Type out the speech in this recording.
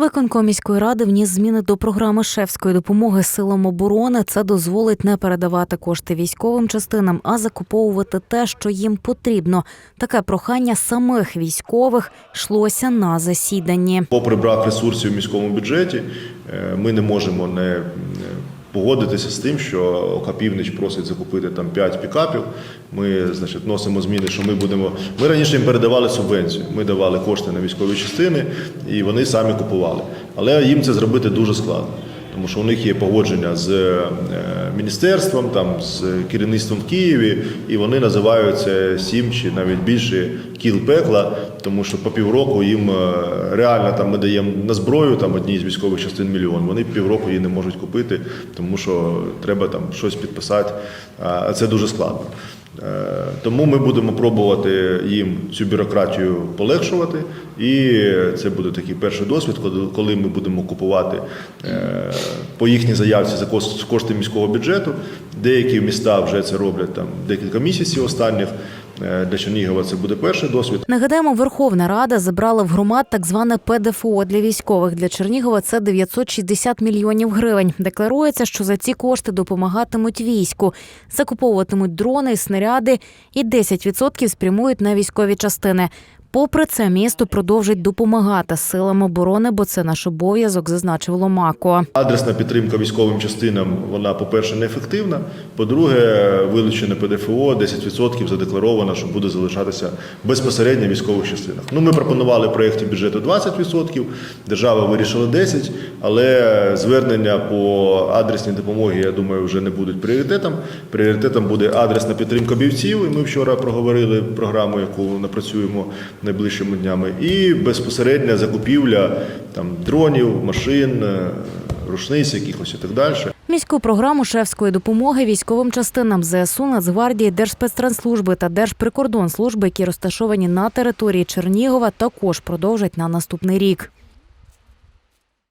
Виконком міської ради вніс зміни до програми шефської допомоги силам оборони. Це дозволить не передавати кошти військовим частинам, а закуповувати те, що їм потрібно. Таке прохання самих військових йшлося на засіданні. Попри брак ресурсів в міському бюджеті, е, ми не можемо не погодитися з тим, що Окапівнич просить закупити там 5 пікапів. Ми значить, носимо зміни, що ми будемо. Ми раніше їм передавали субвенцію. Ми давали кошти на військові частини, і вони самі купували. Але їм це зробити дуже складно. Тому що у них є погодження з е, міністерством, там з керівництвом в Києві, і вони називають це сім чи навіть більше кіл пекла, тому що по півроку їм е, реально там ми даємо на зброю там одній з військових частин мільйон. Вони півроку її не можуть купити, тому що треба там щось підписати. А це дуже складно. Е, Тому ми будемо пробувати їм цю бюрократію полегшувати, і це буде такий перший досвід, коли- ми будемо купувати е, по їхній заявці за кошти міського бюджету. Деякі міста вже це роблять там декілька місяців останніх. Е, Для Чернігова це буде перший досвід. Нагадаємо, Верховна Рада забрала в громад так зване ПДФО для військових. Для Чернігова це 960 мільйонів гривень. Декларується, що за ці кошти допомагатимуть війську, закуповуватимуть дрони, снаряди і 10% спрямують на військові частини. Попри це, місто продовжить допомагати силам оборони, бо це наш обов'язок, зазначив Ломако. Адресна підтримка військовим частинам, вона, по-перше, неефективна. По-друге, вилучене ПДФО 10% задекларовано, що буде залишатися безпосередньо в військових частинах. Ну, ми пропонували в проєкті бюджету 20%, держава вирішила 10%, але звернення по адресній допомогі, я думаю, вже не будуть пріоритетом. Пріоритетом буде адресна підтримка бійців, і ми вчора проговорили програму, яку напрацюємо найближчими днями, і безпосередня закупівля там дронів, машин, е, рушниць якихось і так далі. Міську програму шефської допомоги військовим частинам ЗСУ, Нацгвардії, Держспецтранслужби та Держприкордонслужби, які розташовані на території Чернігова, також продовжать на наступний рік.